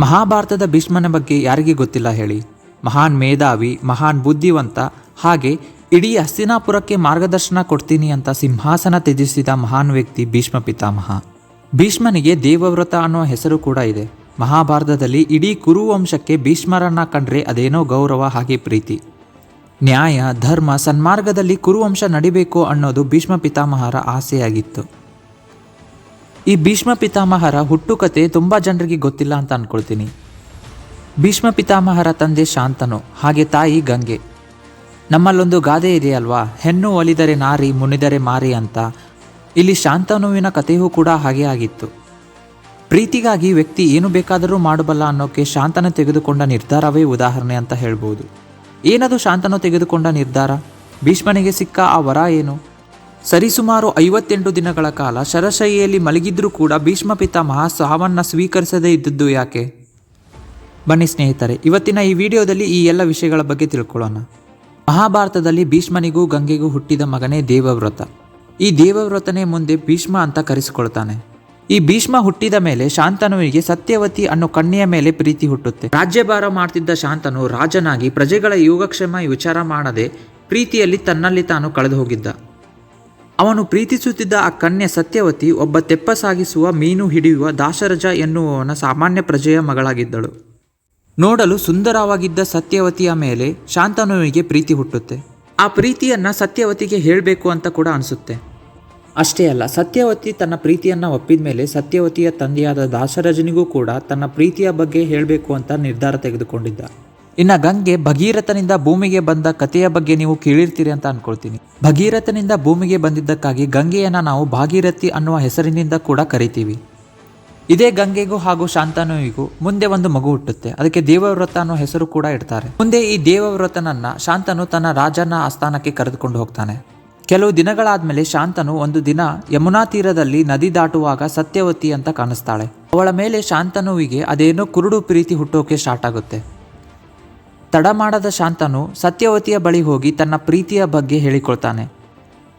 ಮಹಾಭಾರತದ ಭೀಷ್ಮನ ಬಗ್ಗೆ ಯಾರಿಗೆ ಗೊತ್ತಿಲ್ಲ ಹೇಳಿ. ಮಹಾನ್ ಮೇಧಾವಿ, ಮಹಾನ್ ಬುದ್ಧಿವಂತ, ಹಾಗೆ ಇಡೀ ಹಸ್ತಿನಾಪುರಕ್ಕೆ ಮಾರ್ಗದರ್ಶನ ಕೊಡ್ತೀನಿ ಅಂತ ಸಿಂಹಾಸನ ತ್ಯಜಿಸಿದ ಮಹಾನ್ ವ್ಯಕ್ತಿ ಭೀಷ್ಮ ಪಿತಾಮಹ. ಭೀಷ್ಮನಿಗೆ ದೇವವ್ರತ ಅನ್ನೋ ಹೆಸರು ಕೂಡ ಇದೆ. ಮಹಾಭಾರತದಲ್ಲಿ ಇಡೀ ಕುರುವಂಶಕ್ಕೆ ಭೀಷ್ಮರನ್ನ ಕಂಡ್ರೆ ಅದೇನೋ ಗೌರವ ಹಾಗೆ ಪ್ರೀತಿ. ನ್ಯಾಯ, ಧರ್ಮ, ಸನ್ಮಾರ್ಗದಲ್ಲಿ ಕುರುವಂಶ ನಡಿಬೇಕು ಅನ್ನೋದು ಭೀಷ್ಮ ಪಿತಾಮಹರ ಆಸೆಯಾಗಿತ್ತು. ಈ ಭೀಷ್ಮ ಪಿತಾಮಹರ ಹುಟ್ಟುಕತೆ ತುಂಬ ಜನರಿಗೆ ಗೊತ್ತಿಲ್ಲ ಅಂತ ಅನ್ಕೊಳ್ತೀನಿ. ಭೀಷ್ಮ ಪಿತಾಮಹರ ತಂದೆ ಶಾಂತನು, ಹಾಗೆ ತಾಯಿ ಗಂಗೆ. ನಮ್ಮಲ್ಲೊಂದು ಗಾದೆ ಇದೆಯಲ್ವಾ? ಹೆಣ್ಣು ಒಲಿದರೆ ನಾರಿ, ಮುನಿದರೆ ಮಾರಿ ಅಂತ. ಇಲ್ಲಿ ಶಾಂತನುವಿನ ಕಥೆಯೂ ಕೂಡ ಹಾಗೆ ಆಗಿತ್ತು. ಪ್ರೀತಿಗಾಗಿ ವ್ಯಕ್ತಿ ಏನು ಬೇಕಾದರೂ ಮಾಡಬಲ್ಲ ಅನ್ನೋಕ್ಕೆ ಶಾಂತನ ತೆಗೆದುಕೊಂಡ ನಿರ್ಧಾರವೇ ಉದಾಹರಣೆ ಅಂತ ಹೇಳ್ಬೋದು. ಏನದು ಶಾಂತನು ತೆಗೆದುಕೊಂಡ ನಿರ್ಧಾರ? ಭೀಷ್ಮನಿಗೆ ಸಿಕ್ಕ ಆ ವರ ಏನು? ಸರಿಸುಮಾರು ಐವತ್ತೆಂಟು ದಿನಗಳ ಕಾಲ ಶರಶೈಯಲ್ಲಿ ಮಲಗಿದ್ರೂ ಕೂಡ ಭೀಷ್ಮ ಪಿತಾಮಹ ಸಾವನ್ನ ಸ್ವೀಕರಿಸದೇ ಇದ್ದದ್ದು ಯಾಕೆ? ಬನ್ನಿ ಸ್ನೇಹಿತರೆ, ಇವತ್ತಿನ ಈ ವಿಡಿಯೋದಲ್ಲಿ ಈ ಎಲ್ಲ ವಿಷಯಗಳ ಬಗ್ಗೆ ತಿಳ್ಕೊಳ್ಳೋಣ. ಮಹಾಭಾರತದಲ್ಲಿ ಭೀಷ್ಮನಿಗೂ ಗಂಗೆಗೂ ಹುಟ್ಟಿದ ಮಗನೇ ದೇವವ್ರತ. ಈ ದೇವವ್ರತನೇ ಮುಂದೆ ಭೀಷ್ಮ ಅಂತ ಕರೆಸಿಕೊಳ್ತಾನೆ. ಈ ಭೀಷ್ಮ ಹುಟ್ಟಿದ ಮೇಲೆ ಶಾಂತನುವಿಗೆ ಸತ್ಯವತಿ ಅನ್ನೋ ಕಣ್ಣಿಯ ಮೇಲೆ ಪ್ರೀತಿ ಹುಟ್ಟುತ್ತೆ. ರಾಜ್ಯಭಾರ ಮಾಡ್ತಿದ್ದ ಶಾಂತನು ರಾಜನಾಗಿ ಪ್ರಜೆಗಳ ಯೋಗಕ್ಷೇಮ ವಿಚಾರ ಮಾಡದೆ ಪ್ರೀತಿಯಲ್ಲಿ ತನ್ನಲ್ಲಿ ತಾನು ಕಳೆದು ಹೋಗಿದ್ದ ಅವನು ಪ್ರೀತಿಸುತ್ತಿದ್ದ ಆ ಕನ್ಯೆ ಸತ್ಯವತಿ ಒಬ್ಬ ತೆಪ್ಪ ಸಾಗಿಸುವ ಮೀನು ಹಿಡಿಯುವ ದಾಶರಜ ಎನ್ನುವವನ ಸಾಮಾನ್ಯ ಪ್ರಜೆಯ ಮಗಳಾಗಿದ್ದಳು. ನೋಡಲು ಸುಂದರವಾಗಿದ್ದ ಸತ್ಯವತಿಯ ಮೇಲೆ ಶಾಂತನುವಿಗೆ ಪ್ರೀತಿ ಹುಟ್ಟುತ್ತೆ. ಆ ಪ್ರೀತಿಯನ್ನ ಸತ್ಯವತಿಗೆ ಹೇಳಬೇಕು ಅಂತ ಕೂಡ ಅನಿಸುತ್ತೆ. ಅಷ್ಟೇ ಅಲ್ಲ, ಸತ್ಯವತಿ ತನ್ನ ಪ್ರೀತಿಯನ್ನ ಒಪ್ಪಿದ ಮೇಲೆ ಸತ್ಯವತಿಯ ತಂದೆಯಾದ ದಾಶರಜನಿಗೂ ಕೂಡ ತನ್ನ ಪ್ರೀತಿಯ ಬಗ್ಗೆ ಹೇಳಬೇಕು ಅಂತ ನಿರ್ಧಾರ ತೆಗೆದುಕೊಂಡಿದ್ದ. ಇನ್ನ ಗಂಗೆ ಭಗೀರಥನಿಂದ ಭೂಮಿಗೆ ಬಂದ ಕಥೆಯ ಬಗ್ಗೆ ನೀವು ಕೇಳಿರ್ತೀರಿ ಅಂತ ಅನ್ಕೊಳ್ತೀನಿ. ಭಗೀರಥನಿಂದ ಭೂಮಿಗೆ ಬಂದಿದ್ದಕ್ಕಾಗಿ ಗಂಗೆಯನ್ನ ನಾವು ಭಾಗೀರಥಿ ಅನ್ನುವ ಹೆಸರಿನಿಂದ ಕೂಡ ಕರಿತೀವಿ. ಇದೇ ಗಂಗೆಗೂ ಹಾಗೂ ಶಾಂತನುವಿಗೂ ಮುಂದೆ ಒಂದು ಮಗು ಹುಟ್ಟುತ್ತೆ. ಅದಕ್ಕೆ ದೇವವ್ರತ ಅನ್ನೋ ಹೆಸರು ಕೂಡ ಇಡ್ತಾರೆ. ಮುಂದೆ ಈ ದೇವವ್ರತನನ್ನ ಶಾಂತನು ತನ್ನ ರಾಜನ ಆಸ್ಥಾನಕ್ಕೆ ಕರೆದುಕೊಂಡು ಹೋಗ್ತಾನೆ. ಕೆಲವು ದಿನಗಳಾದ್ಮೇಲೆ ಶಾಂತನು ಒಂದು ದಿನ ಯಮುನಾ ತೀರದಲ್ಲಿ ನದಿ ದಾಟುವಾಗ ಸತ್ಯವತಿ ಅಂತ ಕಾಣಿಸ್ತಾಳೆ. ಅವಳ ಮೇಲೆ ಶಾಂತನುವಿಗೆ ಅದೇನೋ ಕುರುಡು ಪ್ರೀತಿ ಹುಟ್ಟೋಕೆ ಸ್ಟಾರ್ಟ್ ಆಗುತ್ತೆ. ತಡ ಮಾಡದ ಶಾಂತನು ಸತ್ಯವತಿಯ ಬಳಿ ಹೋಗಿ ತನ್ನ ಪ್ರೀತಿಯ ಬಗ್ಗೆ ಹೇಳಿಕೊಳ್ತಾನೆ.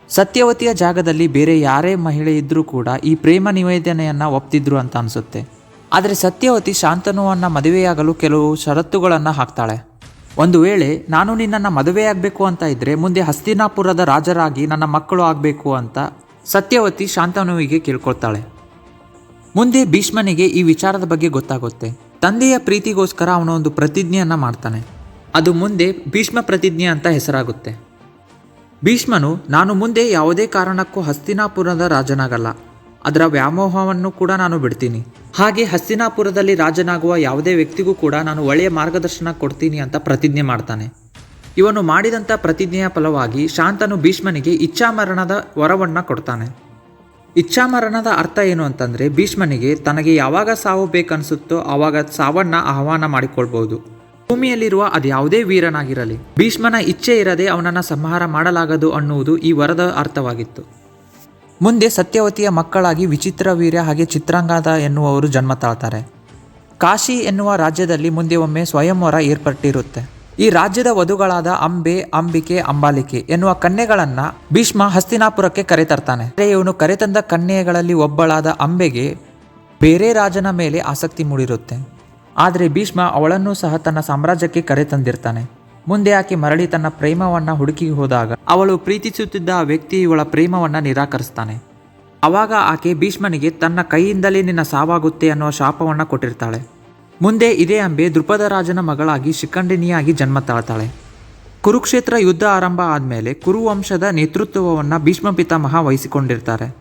ಸತ್ಯವತಿಯ ಜಾಗದಲ್ಲಿ ಬೇರೆ ಯಾರೇ ಮಹಿಳೆ ಇದ್ದರೂ ಕೂಡ ಈ ಪ್ರೇಮ ನಿವೇದನೆಯನ್ನು ಒಪ್ತಿದ್ರು ಅಂತ ಅನಿಸುತ್ತೆ. ಆದರೆ ಸತ್ಯವತಿ ಶಾಂತನುವನ್ನ ಮದುವೆಯಾಗಲು ಕೆಲವು ಷರತ್ತುಗಳನ್ನು ಹಾಕ್ತಾಳೆ. ಒಂದು ವೇಳೆ ನಾನು ನಿನ್ನನ್ನು ಮದುವೆಯಾಗಬೇಕು ಅಂತ ಇದ್ದರೆ ಮುಂದೆ ಹಸ್ತಿನಾಪುರದ ರಾಜರಾಗಿ ನನ್ನ ಮಕ್ಕಳು ಆಗಬೇಕು ಅಂತ ಸತ್ಯವತಿ ಶಾಂತನುವಿಗೆ ಕೇಳ್ಕೊಳ್ತಾಳೆ. ಮುಂದೆ ಭೀಷ್ಮನಿಗೆ ಈ ವಿಚಾರದ ಬಗ್ಗೆ ಗೊತ್ತಾಗುತ್ತೆ. ತಂದೆಯ ಪ್ರೀತಿಗೋಸ್ಕರ ಅವನು ಒಂದು ಪ್ರತಿಜ್ಞೆಯನ್ನು ಮಾಡ್ತಾನೆ. ಅದು ಮುಂದೆ ಭೀಷ್ಮ ಪ್ರತಿಜ್ಞೆ ಅಂತ ಹೆಸರಾಗುತ್ತೆ. ಭೀಷ್ಮನು, ನಾನು ಮುಂದೆ ಯಾವುದೇ ಕಾರಣಕ್ಕೂ ಹಸ್ತಿನಾಪುರದ ರಾಜನಾಗಲ್ಲ. ಅದರ ವ್ಯಾಮೋಹವನ್ನು ಕೂಡ ನಾನು ಬಿಡ್ತೀನಿ. ಹಾಗೆ ಹಸ್ತಿನಾಪುರದಲ್ಲಿ ರಾಜನಾಗುವ ಯಾವುದೇ ವ್ಯಕ್ತಿಗೂ ಕೂಡ ನಾನು ಒಳ್ಳೆಯ ಮಾರ್ಗದರ್ಶನ ಕೊಡ್ತೀನಿ ಅಂತ ಪ್ರತಿಜ್ಞೆ ಮಾಡ್ತಾನೆ. ಇವನು ಮಾಡಿದಂಥ ಪ್ರತಿಜ್ಞೆಯ ಫಲವಾಗಿ ಶಾಂತನು ಭೀಷ್ಮನಿಗೆ ಇಚ್ಛಾಮರಣದ ವರವನ್ನು ಕೊಡ್ತಾನೆ. ಇಚ್ಛಾಮರಣದ ಅರ್ಥ ಏನು ಅಂತಂದರೆ ಭೀಷ್ಮನಿಗೆ ತನಗೆ ಯಾವಾಗ ಸಾವು ಬೇಕನ್ಸುತ್ತೋ ಆವಾಗ ಸಾವನ್ನ ಆಹ್ವಾನ ಮಾಡಿಕೊಳ್ಬಹುದು ಭೂಮಿಯಲ್ಲಿರುವ ಅದ್ಯಾವುದೇ ವೀರನಾಗಿರಲಿ, ಭೀಷ್ಮನ ಇಚ್ಛೆ ಇರದೆ ಅವನನ್ನ ಸಂಹಾರ ಮಾಡಲಾಗದು ಅನ್ನುವುದು ಈ ವರದ ಅರ್ಥವಾಗಿತ್ತು. ಮುಂದೆ ಸತ್ಯವತಿಯ ಮಕ್ಕಳಾಗಿ ವಿಚಿತ್ರ ವೀರ್ಯ ಹಾಗೆ ಚಿತ್ರಾಂಗದ ಎನ್ನುವವರು ಜನ್ಮ ತಾಳ್ತಾರೆ ಕಾಶಿ ಎನ್ನುವ ರಾಜ್ಯದಲ್ಲಿ ಮುಂದೆ ಒಮ್ಮೆ ಸ್ವಯಂವರ ಏರ್ಪಟ್ಟಿರುತ್ತೆ. ಈ ರಾಜ್ಯದ ವಧುಗಳಾದ ಅಂಬೆ, ಅಂಬಿಕೆ, ಅಂಬಾಲಿಕೆ ಎನ್ನುವ ಕನ್ಯೆಗಳನ್ನ ಭೀಷ್ಮ ಹಸ್ತಿನಾಪುರಕ್ಕೆ ಕರೆತರ್ತಾನೆ ಇವನು ಕರೆತಂದ ಕನ್ಯೆಗಳಲ್ಲಿ ಒಬ್ಬಳಾದ ಅಂಬೆಗೆ ಬೇರೆ ರಾಜನ ಮೇಲೆ ಆಸಕ್ತಿ ಮೂಡಿರುತ್ತೆ. ಆದರೆ ಭೀಷ್ಮ ಅವಳನ್ನೂ ಸಹ ತನ್ನ ಸಾಮ್ರಾಜ್ಯಕ್ಕೆ ಕರೆತಂದಿರ್ತಾನೆ ಮುಂದೆ ಆಕೆ ಮರಳಿ ತನ್ನ ಪ್ರೇಮವನ್ನ ಹುಡುಕಿ ಹೋದಾಗ ಅವಳು ಪ್ರೀತಿಸುತ್ತಿದ್ದ ವ್ಯಕ್ತಿ ಇವಳ ಪ್ರೇಮವನ್ನ ನಿರಾಕರಿಸ್ತಾನೆ. ಅವಾಗ ಆಕೆ ಭೀಷ್ಮನಿಗೆ, ತನ್ನ ಕೈಯಿಂದಲೇ ನಿನ್ನ ಸಾವಾಗುತ್ತೆ ಅನ್ನುವ ಶಾಪವನ್ನ ಕೊಟ್ಟಿರ್ತಾಳೆ. ಮುಂದೆ ಇದೇ ಅಂಬೆ ದೃಪದ ರಾಜನ ಮಗಳಾಗಿ ಶಿಖಂಡಿನಿಯಾಗಿ ಜನ್ಮ ತಾಳ್ತಾಳೆ. ಕುರುಕ್ಷೇತ್ರ ಯುದ್ಧ ಆರಂಭ ಆದಮೇಲೆ ಕುರುವಂಶದ ನೇತೃತ್ವವನ್ನು ಭೀಷ್ಮ ಪಿತಾಮಹ ವಹಿಸಿಕೊಂಡಿರ್ತಾರೆ.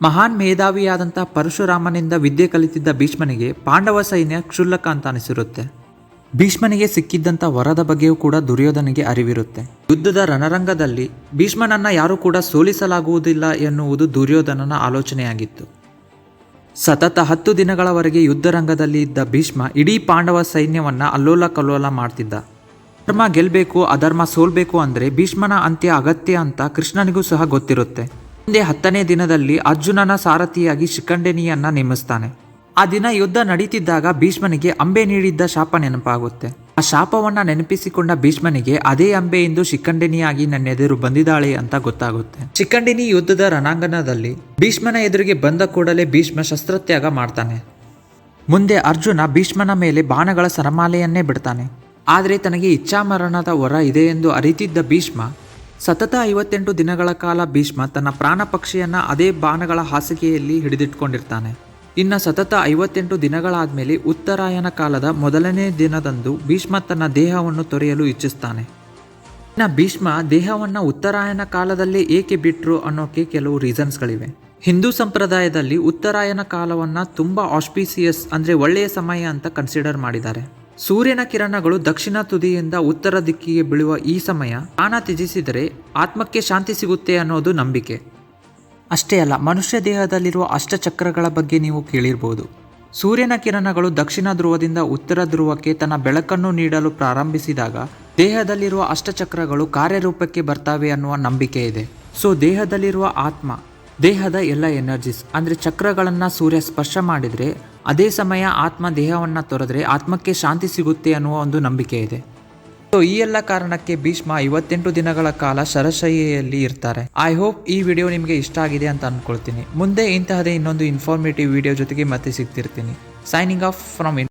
ಮಹಾನ್ ಮೇಧಾವಿಯಾದಂಥ ಪರಶುರಾಮನಿಂದ ವಿದ್ಯೆ ಕಲಿತಿದ್ದ ಭೀಷ್ಮನಿಗೆ ಪಾಂಡವ ಸೈನ್ಯ ಕ್ಷುಲ್ಲಕ ಅಂತ ಅನಿಸಿರುತ್ತೆ. ಭೀಷ್ಮನಿಗೆ ಸಿಕ್ಕಿದ್ದಂಥ ವರದ ಬಗ್ಗೆಯೂ ಕೂಡ ದುರ್ಯೋಧನಿಗೆ ಅರಿವಿರುತ್ತೆ. ಯುದ್ಧದ ರಣರಂಗದಲ್ಲಿ ಭೀಷ್ಮನನ್ನ ಯಾರೂ ಕೂಡ ಸೋಲಿಸಲಾಗುವುದಿಲ್ಲ ಎನ್ನುವುದು ದುರ್ಯೋಧನನ ಆಲೋಚನೆಯಾಗಿತ್ತು. ಸತತ ಹತ್ತು ದಿನಗಳವರೆಗೆ ಯುದ್ಧರಂಗದಲ್ಲಿ ಇದ್ದ ಭೀಷ್ಮ ಇಡೀ ಪಾಂಡವ ಸೈನ್ಯವನ್ನು ಅಲ್ಲೋಲ ಕಲ್ಲೋಲ ಮಾಡ್ತಿದ್ದ. ಧರ್ಮ ಗೆಲ್ಲಬೇಕು ಅಧರ್ಮ ಸೋಲ್ಬೇಕು ಅಂದರೆ ಭೀಷ್ಮನ ಅಂತ್ಯ ಅಗತ್ಯ ಅಂತ ಕೃಷ್ಣನಿಗೂ ಸಹ ಗೊತ್ತಿರುತ್ತೆ. ಮುಂದೆ ಹತ್ತನೇ ದಿನದಲ್ಲಿ ಅರ್ಜುನನ ಸಾರಥಿಯಾಗಿ ಶಿಖಂಡಿನಿಯನ್ನ ನೇಮಿಸ್ತಾನೆ. ಆ ದಿನ ಯುದ್ಧ ನಡೀತಿದ್ದಾಗ ಭೀಷ್ಮನಿಗೆ ಅಂಬೆ ನೀಡಿದ್ದ ಶಾಪ ನೆನಪಾಗುತ್ತೆ. ಆ ಶಾಪವನ್ನ ನೆನಪಿಸಿಕೊಂಡ ಭೀಷ್ಮನಿಗೆ ಅದೇ ಅಂಬೆ ಎಂದು ಶಿಖಂಡಿನಿಯಾಗಿ ನನ್ನೆದುರು ಬಂದಿದ್ದಾಳೆ ಅಂತ ಗೊತ್ತಾಗುತ್ತೆ. ಶಿಖಂಡಿನಿ ಯುದ್ಧದ ರಣಾಂಗಣದಲ್ಲಿ ಭೀಷ್ಮನ ಎದುರಿಗೆ ಬಂದ ಕೂಡಲೇ ಭೀಷ್ಮ ಶಸ್ತ್ರತ್ಯಾಗ ಮಾಡ್ತಾನೆ. ಮುಂದೆ ಅರ್ಜುನ ಭೀಷ್ಮನ ಮೇಲೆ ಬಾಣಗಳ ಸರಮಾಲೆಯನ್ನೇ ಬಿಡ್ತಾನೆ. ಆದರೆ ತನಗೆ ಇಚ್ಛಾಮರಣದ ವರ ಇದೆ ಎಂದು ಅರಿತಿದ್ದ ಭೀಷ್ಮ ಸತತ ಐವತ್ತೆಂಟು ದಿನಗಳ ಕಾಲ ಭೀಷ್ಮ ತನ್ನ ಪ್ರಾಣ ಪಕ್ಷಿಯನ್ನ ಅದೇ ಬಾಣಗಳ ಹಾಸಿಗೆಯಲ್ಲಿ ಹಿಡಿದಿಟ್ಕೊಂಡಿರ್ತಾನೆ. ಇನ್ನು ಸತತ ಐವತ್ತೆಂಟು ದಿನಗಳಾದ್ಮೇಲೆ ಉತ್ತರಾಯಣ ಕಾಲದ ಮೊದಲನೇ ದಿನದಂದು ಭೀಷ್ಮ ತನ್ನ ದೇಹವನ್ನು ತೊರೆಯಲು ಇಚ್ಛಿಸ್ತಾನೆ. ಇನ್ನು ಭೀಷ್ಮ ದೇಹವನ್ನು ಉತ್ತರಾಯಣ ಕಾಲದಲ್ಲೇ ಏಕೆ ಬಿಟ್ರು ಅನ್ನೋಕೆ ಕೆಲವು ರೀಸನ್ಸ್ಗಳಿವೆ. ಹಿಂದೂ ಸಂಪ್ರದಾಯದಲ್ಲಿ ಉತ್ತರಾಯಣ ಕಾಲವನ್ನು ತುಂಬ ಆಸ್ಪೀಸಿಯಸ್ ಅಂದರೆ ಒಳ್ಳೆಯ ಸಮಯ ಅಂತ ಕನ್ಸಿಡರ್ ಮಾಡಿದ್ದಾರೆ. ಸೂರ್ಯನ ಕಿರಣಗಳು ದಕ್ಷಿಣ ತುದಿಯಿಂದ ಉತ್ತರ ದಿಕ್ಕಿಗೆ ಬೀಳುವ ಈ ಸಮಯ ಪ್ರಾಣ ತ್ಯಜಿಸಿದರೆ ಆತ್ಮಕ್ಕೆ ಶಾಂತಿ ಸಿಗುತ್ತೆ ಅನ್ನೋದು ನಂಬಿಕೆ. ಅಷ್ಟೇ ಅಲ್ಲ, ಮನುಷ್ಯ ದೇಹದಲ್ಲಿರುವ ಅಷ್ಟಚಕ್ರಗಳ ಬಗ್ಗೆ ನೀವು ಕೇಳಿರ್ಬೋದು. ಸೂರ್ಯನ ಕಿರಣಗಳು ದಕ್ಷಿಣ ಧ್ರುವದಿಂದ ಉತ್ತರ ಧ್ರುವಕ್ಕೆ ತನ್ನ ಬೆಳಕನ್ನು ನೀಡಲು ಪ್ರಾರಂಭಿಸಿದಾಗ ದೇಹದಲ್ಲಿರುವ ಅಷ್ಟಚಕ್ರಗಳು ಕಾರ್ಯರೂಪಕ್ಕೆ ಬರ್ತವೆ ಅನ್ನುವ ನಂಬಿಕೆ ಇದೆ. ಸೊ, ದೇಹದಲ್ಲಿರುವ ಆತ್ಮ ದೇಹದ ಎಲ್ಲ ಎನರ್ಜೀಸ್ ಅಂದರೆ ಚಕ್ರಗಳನ್ನು ಸೂರ್ಯ ಸ್ಪರ್ಶ ಮಾಡಿದರೆ ಅದೇ ಸಮಯ ಆತ್ಮ ದೇಹವನ್ನು ತೊರೆದ್ರೆ ಆತ್ಮಕ್ಕೆ ಶಾಂತಿ ಸಿಗುತ್ತೆ ಅನ್ನುವ ಒಂದು ನಂಬಿಕೆ ಇದೆ. ಸೊ ಈ ಎಲ್ಲ ಕಾರಣಕ್ಕೆ ಭೀಷ್ಮ ಐವತ್ತೆಂಟು ದಿನಗಳ ಕಾಲ ಶರಶಯ್ಯೆಯಲ್ಲಿ ಇರ್ತಾರೆ. ಐ ಹೋಪ್ ಈ ವಿಡಿಯೋ ನಿಮಗೆ ಇಷ್ಟ ಆಗಿದೆ ಅಂತ ಅಂದ್ಕೊಳ್ತೀನಿ ಮುಂದೆ ಇಂತಹದೇ ಇನ್ನೊಂದು ಇನ್ಫಾರ್ಮೇಟಿವ್ ವಿಡಿಯೋ ಜೊತೆಗೆ ಮತ್ತೆ ಸಿಗ್ತಿರ್ತೀನಿ. Signing off from